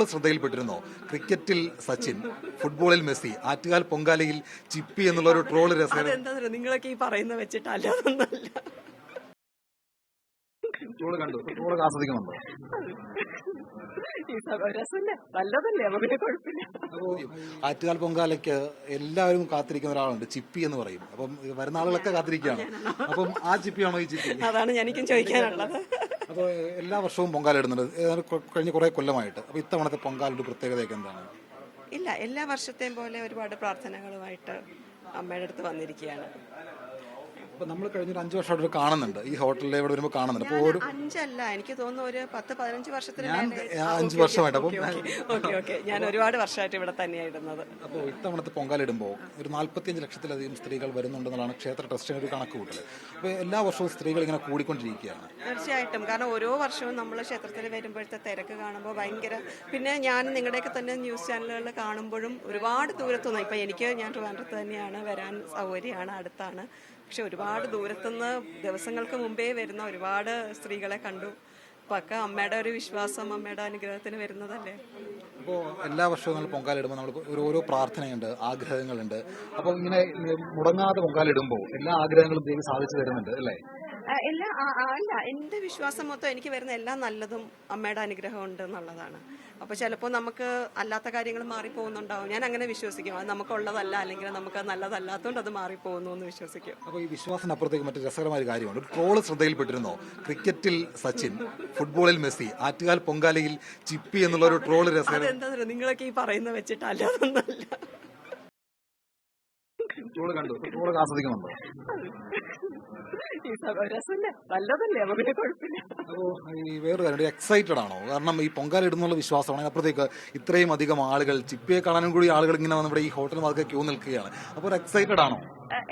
Troll ശ്രദ്ധയിൽപ്പെട്ടിരുന്നോ? ക്രിക്കറ്റിൽ സച്ചിൻ ഫുട്ബോളിൽ Messi Attukal പൊങ്കാലയിൽ ചിപ്പി എന്നുള്ള ഒരു ട്രോൾ രസം നിങ്ങളൊക്കെ ഈ പറയുന്ന വെച്ചിട്ട് അല്ലാതൊന്നല്ല ട്രോൾ കണ്ടു. ട്രോൾ ആസ്വദിക്കുന്നുണ്ടോ? ഈ സ- രസമല്ലേ. നല്ലതല്ലേ? അപ്പൊ പിന്നെ കുഴപ്പമില്ല. ആറ്റുകാൽ പൊങ്കാലയ്ക്ക് എല്ലാവരും കാത്തിരിക്കുന്ന ഒരാളുണ്ട്. ചിപ്പി എന്ന് പറയും. അപ്പം വരുന്ന ആളുകളൊക്കെ കാത്തിരിക്കുകയാണ്. അപ്പം ആ ചിപ്പിയാണോ ഈ ചിപ്പി? അതാണ് എനിക്കും ചോദിക്കാനുള്ളത്. അപ്പോൾ എല്ലാ വർഷവും പൊങ്കാല ഇടുന്നുണ്ട്? കഴിഞ്ഞ കുറേ കൊല്ലമായിട്ട്. അപ്പോൾ ഇത്തവണത്തെ പൊങ്കാലയുടെ പ്രത്യേകതയൊക്കെ എന്താണ്? ഇല്ല എല്ലാ വർഷത്തെയും പോലെ ഒരുപാട് പ്രാർത്ഥനകളുമായിട്ട് അമ്മയുടെ അടുത്ത് വന്നിരിക്കുകയാണ്. അപ്പോൾ നമ്മൾ കഴിഞ്ഞ അഞ്ച് വർഷമായിട്ട് അവിടെ കാണുന്നുണ്ട്. ഈ ഹോട്ടലിൽ ഇവിടെ വരുമ്പോൾ കാണുന്നുണ്ട്. അപ്പോൾ ഒരു അഞ്ചല്ല എനിക്ക് തോന്നുന്നു ഒരു പത്ത് പതിനഞ്ച് വർഷത്തിന് ഞാൻ അഞ്ച് വർഷമായിട്ട്. അപ്പം ഓക്കെ ഓക്കെ ഞാൻ ഒരുപാട് വർഷമായിട്ട് ഇവിടെ തന്നെയായിരുന്നത്. അപ്പോൾ ഇത്തവണത്തെ പൊങ്കാലിടുമ്പോൾ ഒരു നാൽപ്പത്തിയഞ്ച് ലക്ഷത്തിലധികം സ്ത്രീകൾ വരുന്നുണ്ടെന്നുള്ളതാണ് ക്ഷേത്ര ട്രസ്റ്റിന്റെ ഒരു കണക്ക് കൂട്ടൽ അപ്പോൾ എല്ലാ വർഷവും സ്ത്രീകൾ ഇങ്ങനെ കൂടിക്കൊണ്ടിരിക്കുകയാണ്. തീർച്ചയായിട്ടും. കാരണം ഓരോ വർഷവും നമ്മൾ ക്ഷേത്രത്തിൽ വരുമ്പോഴത്തെ തിരക്ക് കാണുമ്പോൾ ഭയങ്കര പിന്നെ ഞാൻ നിങ്ങളുടെയൊക്കെ തന്നെ ന്യൂസ് ചാനലുകളിൽ കാണുമ്പോഴും ഒരുപാട് ദൂരത്തുനിന്ന് ഇപ്പം എനിക്ക് ഞാൻ ട്രിവാൻഡ്രത്ത് തന്നെയാണ് വരാൻ സൗകര്യമാണ് അടുത്താണ്. പക്ഷെ ഒരുപാട് ദൂരത്തുനിന്ന് ദിവസങ്ങൾക്ക് മുമ്പേ വരുന്ന ഒരുപാട് സ്ത്രീകളെ കണ്ടു. പക്ക അമ്മയുടെ ഒരു വിശ്വാസം അമ്മയുടെ അനുഗ്രഹത്തിന് വരുന്നതല്ലേ? അപ്പോൾ എല്ലാ വർഷവും നമ്മൾ പൊങ്കാല ഇടുമ്പോൾ നമ്മൾ ഒരു ഓരോ പ്രാർത്ഥനയുണ്ട് ആഗ്രഹങ്ങളുണ്ട്. അപ്പോൾ ഇങ്ങനെ മുടങ്ങാതെ പൊങ്കാലിടുമ്പോൾ എല്ലാ ആഗ്രഹങ്ങളും ദൈവം സാധിച്ചു തരുന്നുണ്ട് അല്ലേ? എല്ലാ അല്ല എന്റെ വിശ്വാസം മൊത്തം എനിക്ക് വരുന്ന എല്ലാ നല്ലതും അമ്മയുടെ അനുഗ്രഹം ഉണ്ട് എന്നുള്ളതാണ്. അപ്പോൾ ചിലപ്പോ നമുക്ക് അല്ലാത്ത കാര്യങ്ങൾ മാറിപ്പോകുന്നുണ്ടാവും. ഞാൻ അങ്ങനെ വിശ്വസിക്കും. അത് നമുക്കുള്ളതല്ല അല്ലെങ്കിൽ നമുക്ക് നല്ലതല്ലാത്തതുകൊണ്ട് അത് മാറിപ്പോകുന്നു എന്ന് വിശ്വസിക്കും. അപ്പോൾ ഈ വിശ്വാസത്തിനപ്പുറത്തേക്ക് മറ്റു രസകരമായ കാര്യമാണ് ട്രോൾ ശ്രദ്ധയിൽപ്പെട്ടിരുന്നോ? ക്രിക്കറ്റിൽ സച്ചിൻ ഫുട്ബോളിൽ മെസ്സി ആറ്റുകാൽ പൊങ്കാലയിൽ ചിപ്പി എന്നുള്ള ഒരു ട്രോൾ രസകരം അതെന്താ നിങ്ങളൊക്കെ ഈ പറയുന്ന വെച്ചിട്ട് അല്ലാതൊന്നല്ല ട്രോൾ കണ്ടു. ട്രോൾ ആസ്വദിക്കുന്നുണ്ടോ. നല്ലതല്ലേ? കുഴപ്പമില്ല. ഈ വേറൊരു കാര്യം എക്സൈറ്റഡ് ആണോ? കാരണം ഈ പൊങ്കാല ഇടുന്നുള്ള വിശ്വാസമാണ് അപ്പുറത്തേക്ക് ഇത്രയും അധികം ആളുകൾ ചിപ്പിയെ കാണാനും കൂടി ആളുകൾ ഇങ്ങനെ നമ്മുടെ ഈ ഹോട്ടൽ മാർക്ക് ക്യൂ നിൽക്കുകയാണ്. അപ്പോൾ എക്സൈറ്റഡ് ആണോ?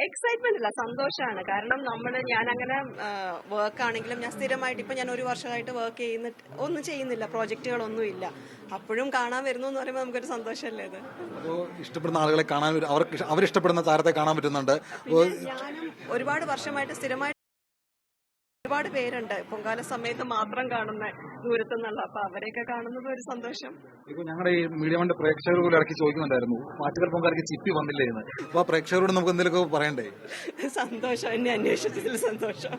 എക്സൈറ്റ്മെന്റ് അല്ല സന്തോഷമാണ് കാരണം നമ്മൾ ഞാൻ അങ്ങനെ വർക്ക് ആണെങ്കിലും ഞാൻ സ്ഥിരമായിട്ട് ഇപ്പൊ ഞാൻ ഒരു വർഷമായിട്ട് വർക്ക് ചെയ്യുന്നിട്ട് ഒന്നും ചെയ്യുന്നില്ല പ്രോജക്റ്റുകളൊന്നും ഇല്ല അപ്പോഴും കാണാൻ വരുന്നു എന്ന് പറയുമ്പോൾ നമുക്കൊരു സന്തോഷമല്ലേ ഇഷ്ടപ്പെടുന്ന ആളുകളെ കാണാൻ അവർ അവർക്ക് അവരിഷ്ടപ്പെടുന്ന താരത്തെ കാണാൻ പറ്റുന്നുണ്ട്. ഞാനും ഒരുപാട് വർഷമായിട്ട് സ്ഥിരമായിട്ട് ഒരുപാട് പേരുണ്ട്. പൊങ്കാല സമയത്ത് മാത്രം കാണുന്ന ദൂരത്തു നിന്നുള്ള അപ്പൊ അവരെയൊക്കെ കാണുന്നത് ഒരു സന്തോഷം. ഇപ്പൊ ഞങ്ങളുടെ ഈ മീഡിയ വണ്ട് പ്രേക്ഷകർ പോലും ഇടയ്ക്ക് ചോദിക്കുന്നുണ്ടായിരുന്നു. മാറ്റുകൽ പൊങ്കാലയ്ക്ക് ചിപ്പി വന്നില്ലേ എന്ന്. അപ്പോൾ പ്രേക്ഷകരോട് നമുക്ക് എന്തെങ്കിലുമൊക്കെ പറയണ്ടേ? സന്തോഷം. എന്നെ അന്വേഷിച്ചതിൽ സന്തോഷം.